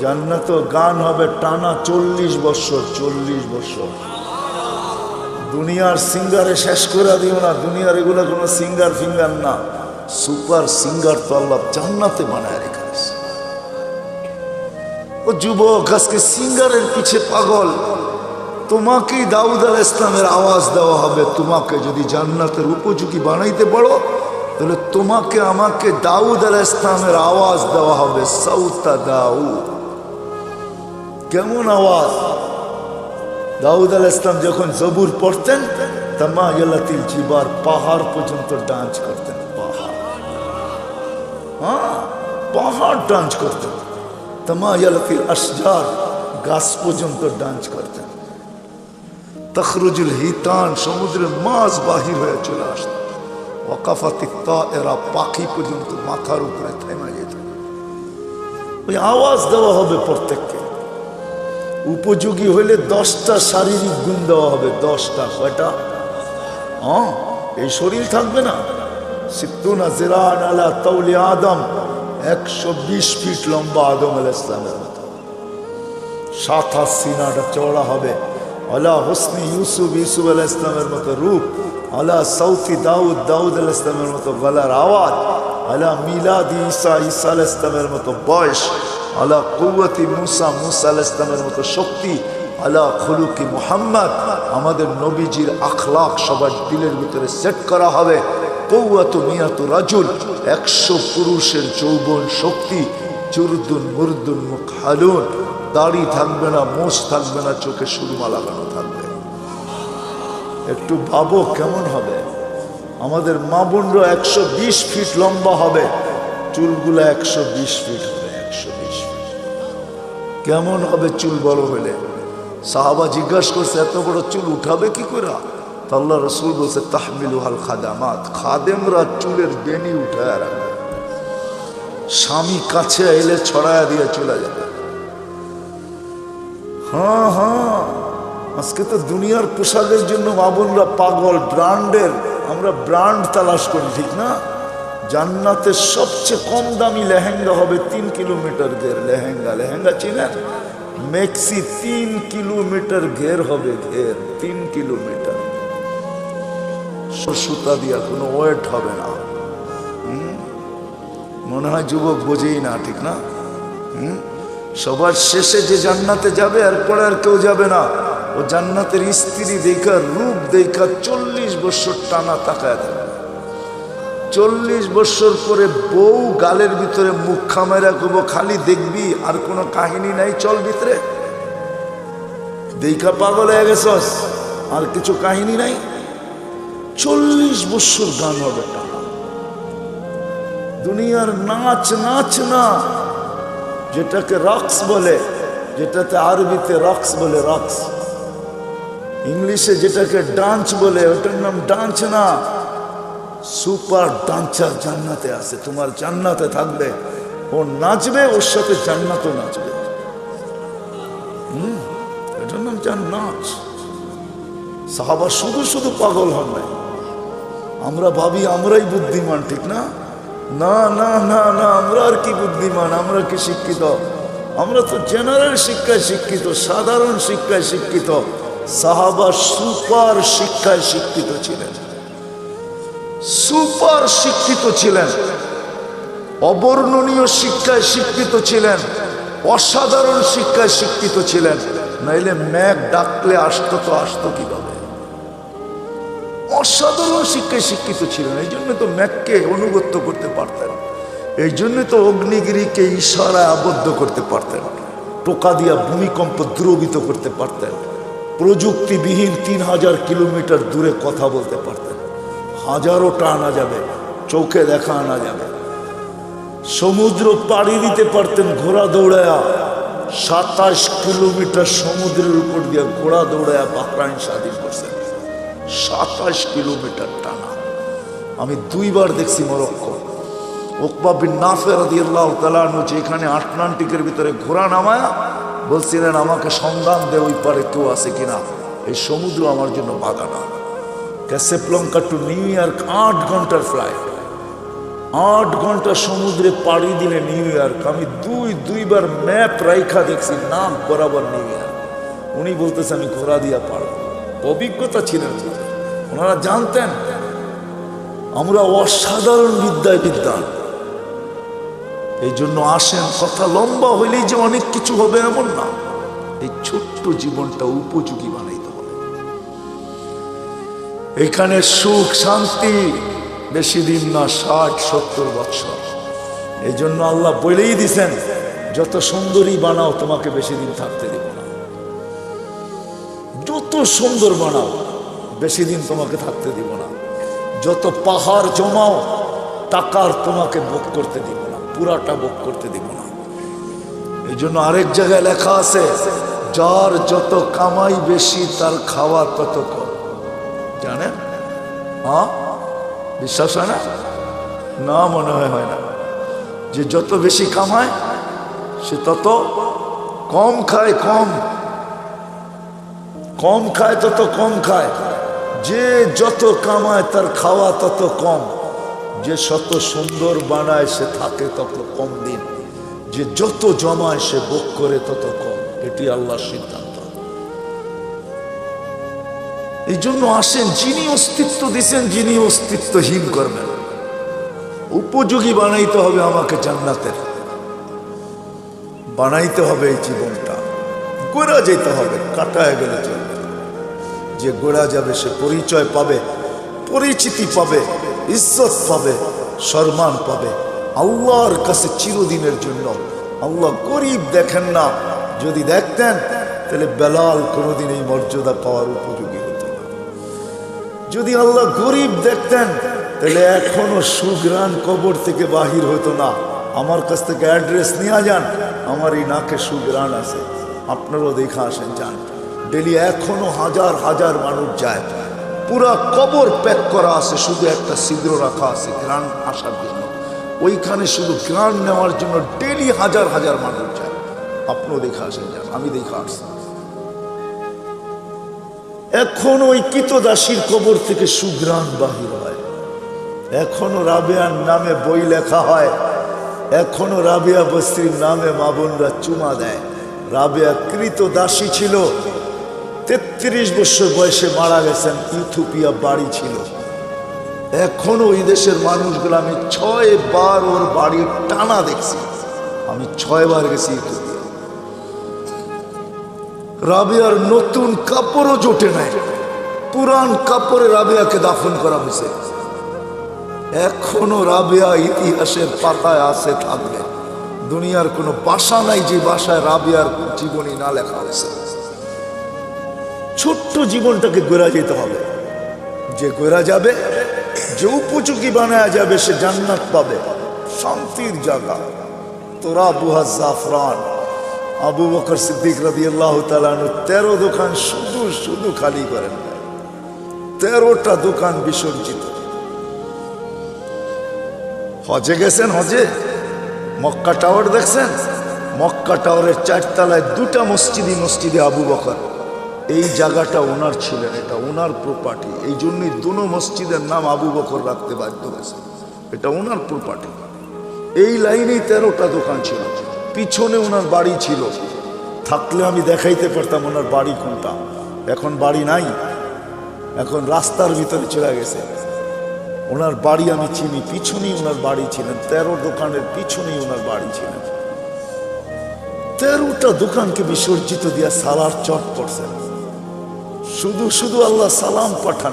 জান্নাত গান হবে টানা চল্লিশ বছর চল্লিশ বছর। দুনিয়ার সিঙ্গারে শেষ করে দিও না, দুনিয়ার এগুলো কোনো সিঙ্গার ফিঙ্গার না। সুপার সিঙ্গার তো আল্লাহ জান্নাতে বানায় রেখেছে ও যুবক, আজকে সিঙ্গারের পিছে পাগল। তোমাকেই দাউদ আল ইসলামের আওয়াজ দেওয়া হবে। তোমাকে যদি জান্নাতের উপযোগী বানাইতে পারো, তাহলে তোমাকে, আমাকে দাউদ আল ইসলামের আওয়াজ দেওয়া হবে সৌতা দাউদ। কেমন আওয়াজ? দাউদ আল ইসলাম যখন জবুর পড়তেন তামা ইয়ালাতিল জিবার পাহাড় পর্যন্ত ডান্স করতেন। পাহাড়। হ্যাঁ পাহাড় ডান্স করতেন। তামা ইয়ালাতিল আসজার গাছ পর্যন্ত ডান্স করতেন। তখরুজুল হিতান সমুদ্রের মাছ বাহির হয়ে চলে আসত। ওকাফাতি এরা পাখি পর্যন্ত মাথার উপরে থেমে যেত। ওই আওয়াজ দেওয়া হবে প্রত্যেককে। উপযোগী হইলে দশটা শারীরিক গুণ দেওয়া হবে, দশটা, কয়টা? হ্যাঁ এই শরীর থাকবে না। সিদ্ধুনা জিরান আলা তৌলি আদম, একশো বিশ ফিট লম্বা আদম আল মতো। সাত হাত সিনাটা চওড়া হবে। আলা হোসনি ইউসুফ ইউসুফ আল ইসলামের মতো রূপ। আলা সৌফি দাউদ দাউদ আল মতো গলার আওয়াজ। আলা মিলাদ ঈসা ঈসা আল মতো বয়স। আলা কুয়াতি মুসা মুসা আল ইসলামের মতো শক্তি, আলা খুলুকি মুহাম্মদ, আমাদের নবীজির আখলাক সবার দিলের ভিতরে সেট করা হবে। পৌয়াত মিয়াত রাজুল, একশো পুরুষের যৌবন শক্তি চুরদুন মুরদুন মুখ হালুন দাড়ি থাকবে না, মোষ থাকবে না, চোখে সুরমা লাগানো থাকবে। একটু ভাবো কেমন হবে? আমাদের মা বোনরা একশো বিশ ফিট লম্বা হবে, চুলগুলো একশো বিশ ফিট। কেমন হবে চুল বড় হলে? সাহাবা জিজ্ঞাসা করছে, এত বড় চুল উঠাবে কি করে? তা আল্লাহ রসুল বলছে, তাহমিলু হাল খাদামাত। খাদেমরা চুলের বেনি উঠায় রাখবে স্বামী কাছে এলে ছড়ায়া দিয়ে চলে যাবে। হ্যাঁ হ্যাঁ আজকে তো দুনিয়ার পোশাকের জন্য বাবনরা পাগল, ব্র্যান্ডের। আমরা ব্র্যান্ড তালাশ করি, ঠিক না? জান্নাতের সবচেয়ে কম দামি লেহেঙ্গা হবে তিন কিলোমিটার ঘের লেহেঙ্গা। লেহেঙ্গা চিনেন? মেক্সি তিন কিলোমিটার ঘের হবে ঘের, তিন কিলোমিটার। সুতা দিয়া কোনো ওয়েট হবে না? মনে হয় যুবক বোঝেই না, ঠিক না? হুম? সবার শেষে যে জান্নাতে যাবে এরপরে আর কেউ যাবে না। ও জান্নাতের স্ত্রী দেখা রূপ দেখা চল্লিশ বছর টানা তাকায় থাকবে চল্লিশ বছর পরে বউ গালের ভিতরে মুখ খামেরা করব খালি দেখবি, আর কোনো কাহিনী নাই, চল ভিতরে। দেখা পাগল হয়ে গেছস আর কিছু কাহিনী নাই। চল্লিশ বছর গান হবে দুনিয়ার নাচ নাচ না, যেটাকে রক্স বলে, যেটাতে আরবিতে রক্স বলে, রক্স। ইংলিশে যেটাকে ডান্স বলে, ওটার নাম ডান্স না। সুপার ডান্সার জান্নাতে আছে। তোমার জান্নাতে থাকবে। ও নাচবে, ওর সাথে জান্নাতও নাচবে। এটার নাম সাহাবা শুধু শুধু পাগল হন নাই। আমরা ভাবি আমরাই বুদ্ধিমান, ঠিক না? না না না না, আমরা আর কি বুদ্ধিমান? আমরা কি শিক্ষিত? আমরা তো জেনারেল শিক্ষায় শিক্ষিত, সাধারণ শিক্ষায় শিক্ষিত। সাহাবা সুপার শিক্ষায় শিক্ষিত ছিলেন। সুপার শিক্ষিত ছিলেন। অবর্ণনীয় শিক্ষায় শিক্ষিত ছিলেন। অসাধারণ শিক্ষায় শিক্ষিত ছিলেন। নাইলে ম্যাক ডাকলে আসতো তো আসতো কীভাবে? অসাধারণ শিক্ষায় শিক্ষিত ছিলেন। এই জন্য তো ম্যাককে অনুগত্য করতে পারতেন। এই জন্য তো অগ্নিগিরিকে ইশারায় আবদ্ধ করতে পারতেন। টোকা দিয়া ভূমিকম্প দ্রবিত করতে পারতেন। প্রযুক্তিবিহীন তিন হাজার কিলোমিটার দূরে কথা বলতে পারতেন। হাজারোটা আনা যাবে চোখে দেখা আনা যাবে। সমুদ্র পাড়ি দিতে পারতেন ঘোড়া দৌড়ায়া, সাতাশ কিলোমিটার সমুদ্রের উপর দিয়ে ঘোড়া দৌড়ায় বাহরাইন স্বাধীন করছেন সাতাশ কিলোমিটার টানা। আমি দুইবার দেখছি মরক্কো। ওকবা বিন নাফের আল্লাহ তালানু যেখানে আটলান্টিকের ভিতরে ঘোড়া নামায়া বলছিলেন, আমাকে সন্ধান দে, ওই পারে কেউ আছে কিনা? এই সমুদ্র আমার জন্য বাগানা ক্যাসেপ্লঙ্কা টু নিউ ইয়র্ক আট ঘণ্টার ফ্লাইট আট ঘণ্টা সমুদ্রে পাড়ি দিলে নিউ ইয়র্ক। আমি দুই, দুইবার ম্যাপ রাইখা দেখছি, নাম বরাবর নিউ ইয়র্ক। উনি বলতেছে, আমি ঘোড়া দিয়া পারব। অভিজ্ঞতা ছিলেন ওনারা জানতেন, আমরা অসাধারণ বিদ্যায় বিদ্যান এই জন্য আসেন, কথা লম্বা হইলেই যে অনেক কিছু হবে এমন না। এই ছোট্ট জীবনটা উপযোগী বানাইতে হবে এখানে সুখ, শান্তি, বেশি দিন না, ষাট, সত্তর বৎসর এই জন্য আল্লাহ বলেই দিছেন, যত সুন্দরী বানাও, তোমাকে বেশি দিন থাকতে দিব না। যত সুন্দর বানাও, বেশি দিন তোমাকে থাকতে দিব না। যত পাহাড় জমাও, টাকার তোমাকে ভোগ করতে দিব না, পুরাটা ভোগ করতে দিব না। এই জন্য আরেক জায়গায় লেখা আছে, যার যত কামাই বেশি, তার খাওয়া তত জানেন হ্যাঁ? বিশ্বাস হয় না? না মনে হয় হয় না। যে যত বেশি কামায় সে তত কম খায়, কম। কম খায়, তত কম খায়। যে যত কামায়, তার খাওয়া তত কম। যে শত সুন্দর বানায়, সে থাকে তত কম দিন। যে যত জমায়, সে ভোগ করে তত কম। এটি আল্লাহর সিদ্ধান্ত। এই জন্য আসেন, যিনি অস্তিত্ব দিছেন, যিনি অস্তিত্বহীন করবেন। উপযোগী বানাইতে হবে আমাকে জান্নাতের। বানাইতে হবে এই জীবনটা। গোড়া যেতে হবে, কাটায় গেলে চলবে। যে গোড়া যাবে, সে পরিচয় পাবে, পরিচিতি পাবে, ইজ্জত পাবে, সম্মান পাবে। আল্লাহর কাছে চিরদিনের জন্য আল্লাহ গরিব দেখেন না, যদি দেখতেন, তাহলে বেলাল কোনোদিন এই মর্যাদা পাওয়ার না যদি আল্লাহ গরিব দেখতেন, তাহলে এখনও সুগ্রান কবর থেকে বাহির হতো না। আমার কাছ থেকে অ্যাড্রেস নিয়ে যান, আমার এই নাকে সুগ্রান আছে। আপনারাও দেখা আসেন, যান। ডেলি এখনও হাজার হাজার মানুষ যায়। পুরা কবর প্যাক করা আছে, শুধু একটা ছিদ্র রাখা আছে গ্রান আসার জন্য। ওইখানে শুধু গ্রান নেওয়ার জন্য ডেলি হাজার হাজার মানুষ যায়। আপনিও দেখা আসেন, যান। আমি দেখা আসছি। এখন ওই কিতদাসীর কবর থেকে সুগ্রাণ বাহির হয়। এখনও রাবেয়ার নামে বই লেখা হয়। এখনও রাবিয়া বস্তির নামে মা বোনরা চুমা দেয়। রাবেয়া কৃত দাসী ছিল। তেত্রিশ বছর বয়সে মারা গেছেন ইথুপিয়া বাড়ি ছিল। এখনও ওই দেশের মানুষগুলো, আমি ছয় বার ওর বাড়ির টানা দেখছি। আমি ছয় বার গেছি ইথুপিয়া রাবিয়ার নতুন কাপড়ও জোটে নাই। পুরান কাপড়ে রাবিয়াকে দাফন করা হয়েছে। এখনও রাবিয়া ইতিহাসের পাতায় আছে, থাকবে। দুনিয়ার কোনো বাসা নাই যে বাসায় রাবিয়ার জীবনী না লেখা হয়েছে। ছোট্ট জীবনটাকে গোড়া যেতে হবে। যে গোড়া যাবে, যে উপযোগী বানায় যাবে, সে জান্নাত পাবে। শান্তির জায়গা। তোরা বুহা জাফরান। আবু বকর সিদ্দিক রাদি আল্লাহ তালানু তেরো দোকান শুধু শুধু খালি করেন তেরোটা দোকান বিসর্জিত। হজে গেছেন হজে? মক্কা টাওয়ার দেখছেন? মক্কা টাওয়ারের চারতলায় দুটা মসজিদই মসজিদে আবু বকর। এই জায়গাটা ওনার ছিলেন, এটা ওনার প্রপার্টি এই জন্যই দুনো মসজিদের নাম আবু বকর রাখতে বাধ্য হয়েছে। এটা ওনার প্রপার্টি এই লাইনেই তেরোটা দোকান ছিল। পিছনে ওনার বাড়ি ছিল। থাকলে আমি দেখাইতে পারতাম ওনার বাড়ি কোনটা। এখন বাড়ি নাই। এখন রাস্তার ভিতরে চলে গেছে। ওনার বাড়ি আমি চিনি, পিছনেই ওনার বাড়ি ছিলেন। তেরো দোকানের পিছনেই ওনার বাড়ি ছিলেন। তেরোটা দোকানকে বিসর্জিত দিয়া সালার চট করছেন শুধু শুধু আল্লাহ সালাম পাঠান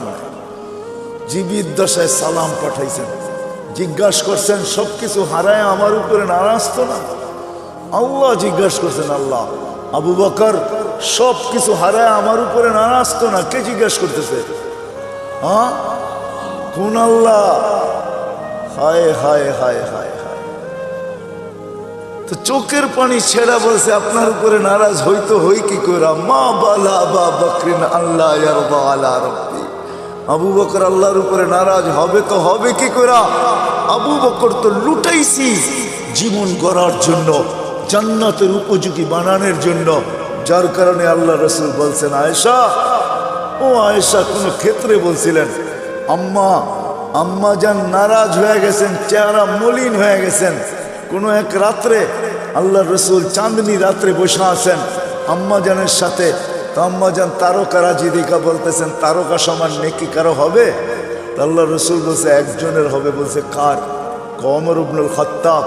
জীবিত দশায় সালাম পাঠাইছেন। জিজ্ঞাসা করছেন, সবকিছু হারায় আমার উপরে নারাজ তো না? আল্লাহ জিজ্ঞাসা করছেন, আল্লাহ, আবু বকর, সব কিছু হারায় আমার উপরে নারাজ তো না? কে জিজ্ঞাসা করতেছে? হ্যাঁ কোন আল্লাহ? হায় হায় হায় হায় হায়। তো চোখের পানি ছেড়া বলছে, আপনার উপরে নারাজ হইতো হই কি করা? মা বালা বা বকরিন আল্লাহ আলা রব্বি। আবু বকর আল্লাহর উপরে নারাজ হবে তো হবে কি করা? আবু বকর তো লুটাইছি জীবন গড়ার জন্য। জান্নাতের উপযোগী বানানোর জন্য, যার কারণে আল্লাহ রসুল বলছেন, আয়েশা, ও আয়েশা, কোনো ক্ষেত্রে বলছিলেন, আম্মা আম্মা যান নারাজ হয়ে গেছেন, চেহারা মলিন হয়ে গেছেন। কোনো এক রাত্রে আল্লাহ রসুল চাঁদনি রাত্রে বসে আছেন, আম্মা জানের সাথে। তো আম্মা যান তারকা রাজিদিকা বলতেছেন, তারকা সমান নেকি কারও হবে? তো আল্লাহ রসুল বলছে, একজনের হবে, বলছে, কার? কমর উবনুল খত্তাব।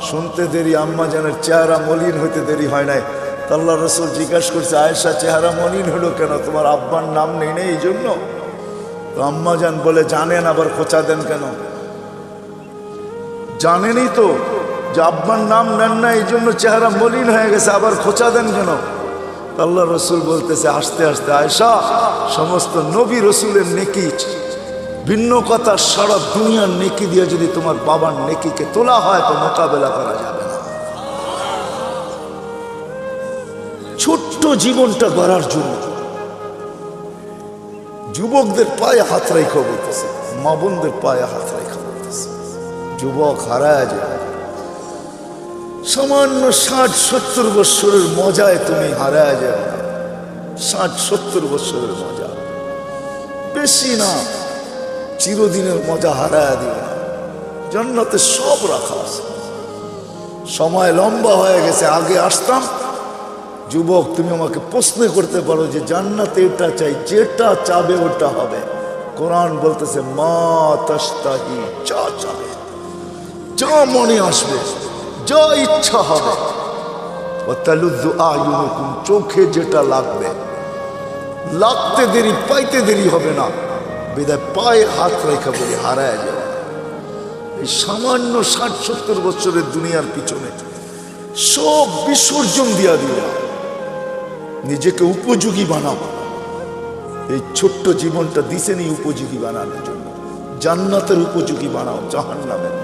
শুনতে দেরি, আম্মা জানের চেহারা মলিন হইতে দেরি হয় নাই। তো আল্লাহ রসুল জিজ্ঞাসা করছে, আয়েশা, চেহারা মলিন হলো কেন? তোমার আব্বার নাম নেই নেই এই জন্য? তো আম্মা জান বলে, জানেন আবার খোঁচা দেন কেন? জানেনই তো যে আব্বার নাম নেন না, এই জন্য চেহারা মলিন হয়ে গেছে, আবার খোঁচা দেন কেন? তো আল্লাহ রসুল বলতেছে, আস্তে আস্তে আয়সা সমস্ত নবী রসুলের নেকি ভিন্ন কথা সারা দুনিয়ার নেকি দিয়ে যদি তোমার বাবার নেকিকে তোলা হয়, তো মোকাবেলা করা যাবে না। ছোট্ট জীবনটা গড়ার জন্য যুবকদের পায়ে হাত রেখা বলতেছে, মা বোনদের পায়ে হাত রেখা বলতেছে। যুবক হারায় যায়। সামান্য ষাট সত্তর বৎসরের মজায় তুমি হারায় না ষাট সত্তর বৎসরের মজা। বেশি না। চিরদিনের মজা হারায় না। জান্নাতে সব রাখা আছে। সময় লম্বা হয়ে গেছে, আগে আসতাম। যুবক, তুমি আমাকে প্রশ্ন করতে পারো যে জান্নাতে এটা চাই, যেটা চাবে ওটা হবে। কোরআন বলতেছে, মা তাস্তাহি যা চাবে, যা মনে আসবে, যা ইচ্ছা হবে। চোখে যেটা লাগবে। লাগতে দেরি, পাইতে দেরি হবে না। বিদায় পায়ে হাত রেখা বলে, হারায় যাওয়া এই সামান্য ষাট সত্তর বছরের দুনিয়ার পিছনে সব বিসর্জন দিয়া দিয়া নিজেকে উপযোগী বানাও। এই ছোট্ট জীবনটা দিছেনি উপযোগী বানানোর জন্য। জান্নাতের উপযোগী বানাও, জাহান্নামের।